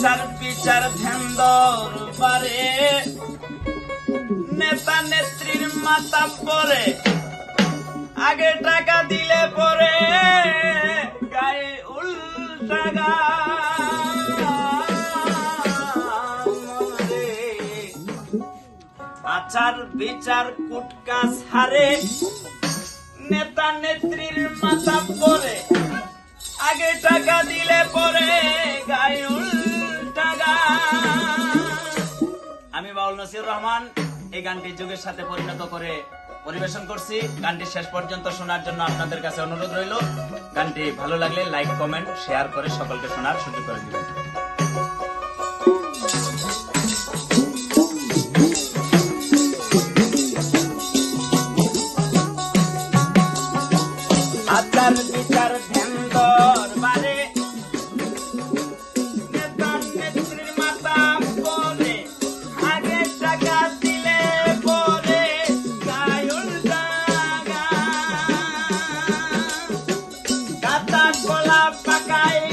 আচার বিচার ধ্যান দরবারে নেতা নেত্রীর মাথা পরে, আগে টাকা দিলে পরে গায়ে উল্টা রে আচার বিচার কুটকা ছাড়ে নেতা নেত্রীর মাথা পরে, আগে টাকা দিলে রহমান, এই গানটি যুগের সাথে পরিণত করে পরিবেশন করছি। গানটি শেষ পর্যন্ত শোনার জন্য আপনাদের কাছে অনুরোধ রইল। গানটি ভালো লাগলে লাইক, কমেন্ট, শেয়ার করে সকলকে শোনার সুযোগ করে দিবেন। caer.